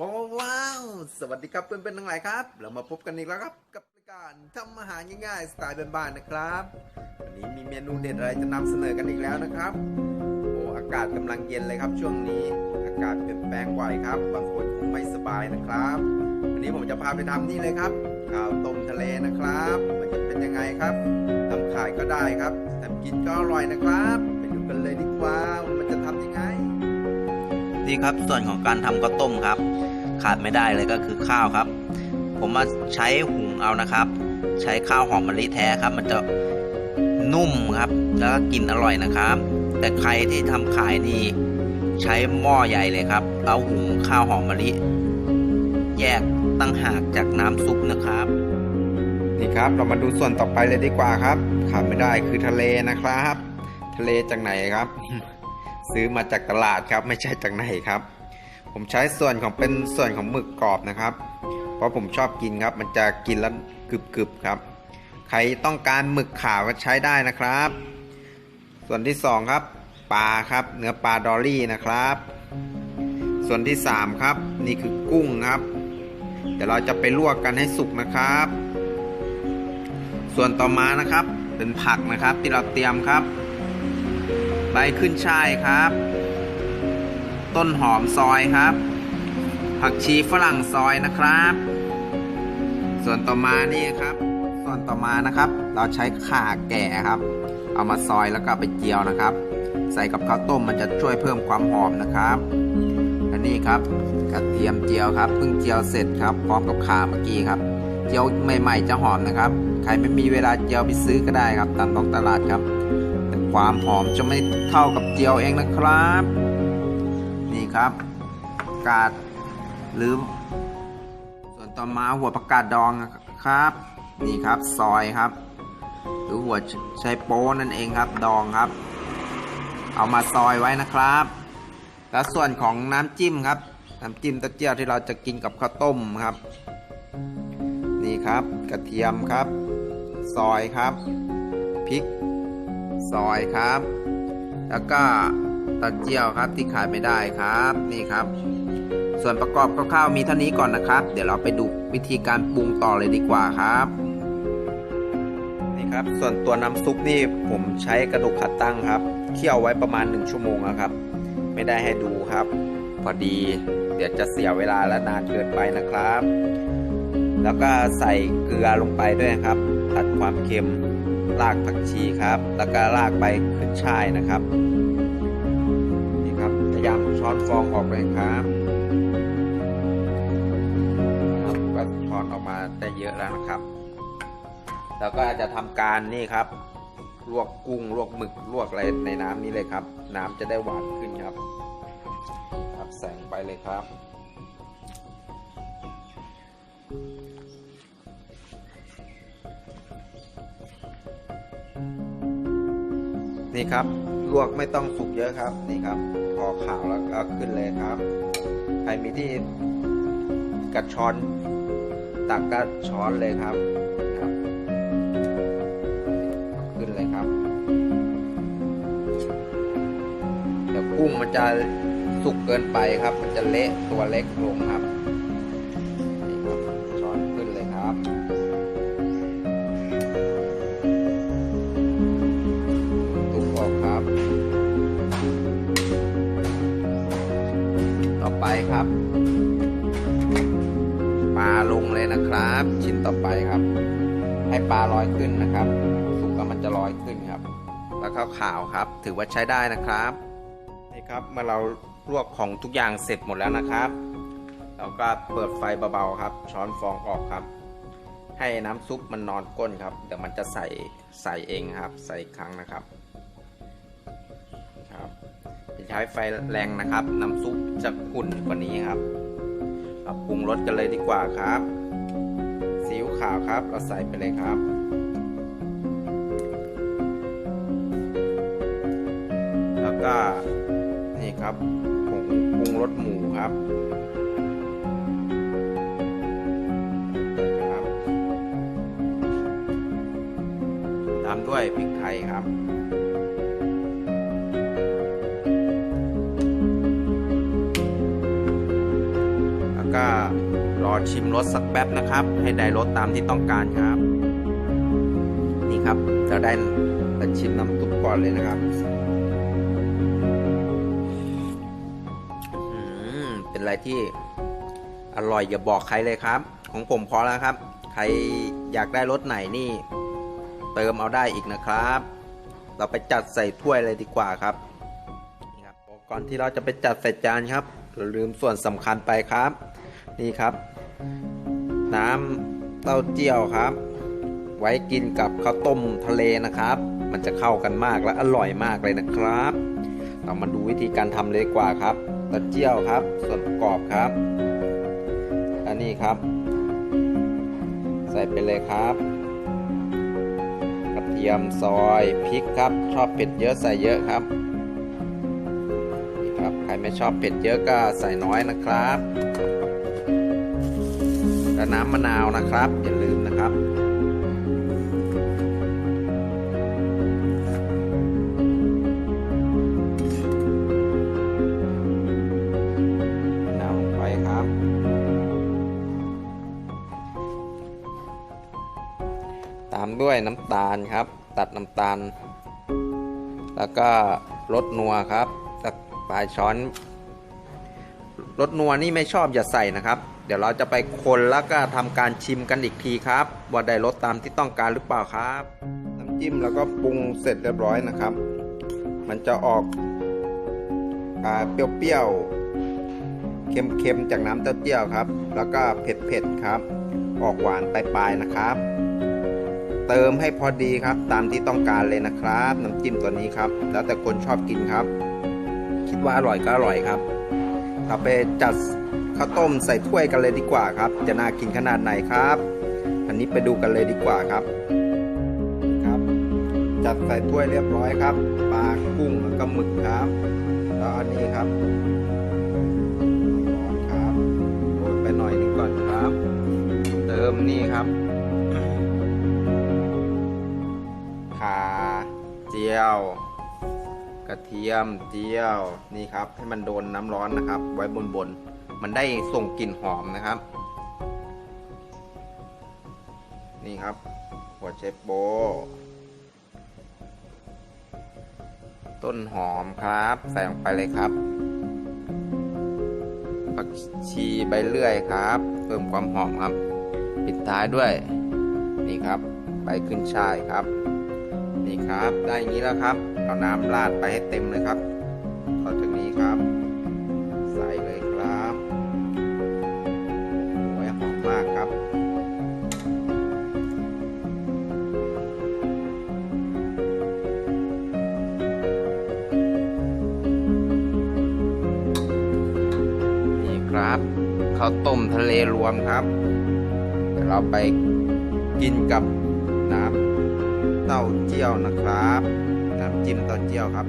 ว้าววาวสวัสดีครับเพื่อนๆทั้งหลายครับ เรามาพบกันอีกแล้วครับกับรายการทำอาหารง่ายๆสไตล์บ้านๆนะครับวันนี้มีเมนูเด็ดอะไรจะนำเสนอกันอีกแล้วนะครับโอ้อากาศกำลังเย็นเลยครับ ช่วงนี้อากาศเปลี่ยนแปลงบ่อยครับ บางคนคงไม่สบายนะครับ วันนี้ผมจะพาไปทำนี่เลยครับข้าวต้มทะเลนะครับ มันจะเป็นยังไงครับทำขายก็ได้ครับทำกินก็อร่อยนะครับไปดูกันเลยดีกว่ามันจะทำยังไงนี่ครับส่วนของการทำข้าวต้มครับ ขาดไม่ได้เลยก็คือข้าวครับ ผมมาใช้หุงเอานะครับ ใช้ข้าวหอมมะลิแท้ครับ มันจะนุ่มครับ แล้วก็กินอร่อยนะครับ แต่ใครที่ทำขายนี่ใช้หม้อใหญ่เลยครับ เอาหุงข้าวหอมมะลิ แยกตั้งหากจากน้ำซุปนะครับนี่ครับเรามาดูส่วนต่อไปเลยดีกว่าครับขาดไม่ได้คือทะเลนะครับ ทะเลจากไหนครับ ซื้อมาจากตลาดครับไม่ใช่จากไหนครับ ผมใช้ส่วนของเป็นส่วนของหมึกกรอบนะครับ เพราะผมชอบกินครับ มันจะกินแล้วกรึบๆครับ ใครต้องการหมึกขาวก็ใช้ได้นะครับ ส่วนที่สองครับปลาครับ เนื้อปลาดอลลี่นะครับ ส่วนที่สามครับ นี่คือกุ้งครับ เดี๋ยวเราจะไปลวกกันให้สุกนะครับ ส่วนต่อมานะครับเป็นผักนะครับที่เราเตรียมครับ ใบขึ้นช่ายครับ ต้นหอมซอยครับ ผักชีฝรั่งซอยนะครับ ส่วนต่อมานี่ครับ ส่วนต่อมานะครับ เราใช้ข่าแก่ครับ เอามาซอยแล้วก็ไปเจียวนะครับ ใส่กับข้าวต้มมันจะช่วยเพิ่มความหอมนะครับอันนี้ครับกระเทียมเจียวครับเพิ่งเจียวเสร็จครับพร้อมกับข่าเมื่อกี้ครับ เจียวใหม่ๆจะหอมนะครับ ใครไม่มีเวลาเจียวไปซื้อก็ได้ครับตามท้องตลาดครับ แต่ความหอมจะไม่เท่ากับเจียวเองนะครับ นี่ครับกาดหรือส่วนต่อมาหัวผักกาดดองครับ นี่ครับซอยครับ หรือหัวใช้โป้นั่นเองครับดองครับ เอามาซอยไว้นะครับ แล้วส่วนของน้ำจิ้มครับน้ำจิ้มต้าเจี้ยวที่เราจะกินกับข้าวต้มครับ นี่ครับกระเทียมครับ ซอยครับพริก ซอยครับ แล้วก็ ต้าเจี้ยวครับที่ขายไม่ได้ครับนี่ครับ ส่วนประกอบคร่าวๆมีเท่านี้ก่อนนะครับ เดี๋ยวเราไปดูวิธีการปรุงต่อเลยดีกว่าครับนี่ครับ ส่วนตัวน้ำซุปนี่ผมใช้กระดูกขัดตั้งครับเคี่ยวไว้ประมาณ 1 ชั่วโมงครับ ไม่ได้ให้ดูครับ พอดี เดี๋ยวจะเสียเวลาและนานเกินไปนะครับ แล้วก็ใส่เกลือลงไปด้วยครับตัดความเค็มรากผักชีครับ แล้วก็รากใบขึ้นช่ายนะครับ ช้อนฟองออกเลยครับก็ช้อนออกมาได้เยอะแล้วนะครับ แล้วก็จะทำการนี่ครับ ลวกกุ้งลวกหมึกลวกอะไรในน้ำนี้เลยครับ น้ำจะได้หวานขึ้นครับครับแสงไปเลยครับนี่ครับ ลวกไม่ต้องสุกเยอะครับ นี่ครับ ขาวแล้วก็ขึ้นเลยครับ ใครมีที่กระชอนตักกระชอนเลยครับครับ ขึ้นเลยครับแต่กุ้งมันจะสุกเกินไปครับ มันจะเละตัวเล็กลงครับ ต่อไปครับ ให้ปลาลอยขึ้นนะครับสุกแล้วมันจะลอยขึ้นครับ แล้วข้าวขาวครับ ถือว่าใช้ได้นะครับนี่ครับเมื่อเราลวกของทุกอย่างเสร็จหมดแล้วนะครับเราก็เปิดไฟเบาๆครับ ช้อนฟองออกครับ ให้น้ำซุปมันนอนก้นครับ เดี๋ยวมันจะใส่ใส่เองครับ ใส่ครั้งนะครับครับจะใช้ไฟแรงนะครับ น้ำซุปจะขุ่นกว่านี้ครับเราปรุงรสกันเลยดีกว่าครับาวครับ เราใส่ไปเลยครับ แล้วก็นี่ครับผงปรุงรสหมูครับครับตามด้วยพริกไทยครับ ชิมรสสักแป๊บนะครับ ให้ได้รสตามที่ต้องการครับ นี่ครับจะได้มาชิมน้ำซุปก่อนเลยนะครับเป็นอะไรที่อร่อยอย่าบอกใครเลยครับ ของผมพอแล้วครับ ใครอยากได้รสไหนนี่ เติมเอาได้อีกนะครับ เราไปจัดใส่ถ้วยเลยดีกว่าครับนี่ครับก่อนที่เราจะไปจัดใส่จานครับเราลืมส่วนสำคัญไปครับ นี่ครับ น้ำเต้าเจี้ยวครับ ไว้กินกับข้าวต้มทะเลนะครับ มันจะเข้ากันมากและอร่อยมากเลยนะครับ เรามาดูวิธีการทำเลยกว่าครับเต้าเจี้ยวครับ ส่วนประกอบครับ อันนี้ครับ ใส่ไปเลยครับกระเทียมซอยพริกครับ ชอบเผ็ดเยอะใส่เยอะครับนี่ครับ ใครไม่ชอบเผ็ดเยอะก็ใส่น้อยนะครับ และน้ำมะนาวนะครับ อย่าลืมนะครับมะนาวลงไปครับตามด้วยน้ำตาลครับ ตัดน้ำตาล แล้วก็รสนัวครับสักปลายช้อนรสนัวนี่ไม่ชอบอย่าใส่นะครับ เดี๋ยวเราจะไปคนแล้วก็ทำการชิมกันอีกทีครับ ว่าได้รสตามที่ต้องการหรือเปล่าครับน้ำจิ้มแล้วก็ปรุงเสร็จเรียบร้อยนะครับ มันจะออกอเปรี้ยวๆเค็มๆจากน้ำเต้าเจี้ยวครับ แล้วก็เผ็ดๆครับ ออกหวานปลายๆนะครับ เติมให้พอดีครับตามที่ต้องการเลยนะครับ น้ำจิ้มตัวนี้ครับ แล้วแต่คนชอบกินครับ คิดว่าอร่อยก็อร่อยครับเราไปจัด ข้าวต้มใส่ถ้วยกันเลยดีกว่าครับ จะน่ากินขนาดไหนครับ อันนี้ไปดูกันเลยดีกว่าครับครับ จัดใส่ถ้วยเรียบร้อยครับปลากุ้งแล้วก็หมึกครับแล้วอันนี้ครับร้อนครับโรยไปหน่อยนึงก่อนครับ เติมนี่ครับขาเจียวกระเทียมเจียวนี่ครับ ให้มันโดนน้ำร้อนนะครับ ไว้บนบน มันได้ส่งกลิ่นหอมนะครับ นี่ครับหัวเชฟโบ ต้นหอมครับ ใส่ลงไปเลยครับผักชีใบเลื่อยครับ เพิ่มความหอมครับ ปิดท้ายด้วย นี่ครับใบขึ้นช่ายครับ นี่ครับได้อย่างนี้แล้วครับเอาน้ำราดไปให้เต็มเลยครับต่อจากนี้ครับ ครับข้าวต้มทะเลรวมครับเดี๋ยวเราไปกินกับน้ำเต้าเจี้ยวนะครับ น้ำจิ้มเต้าเจี้ยวครับ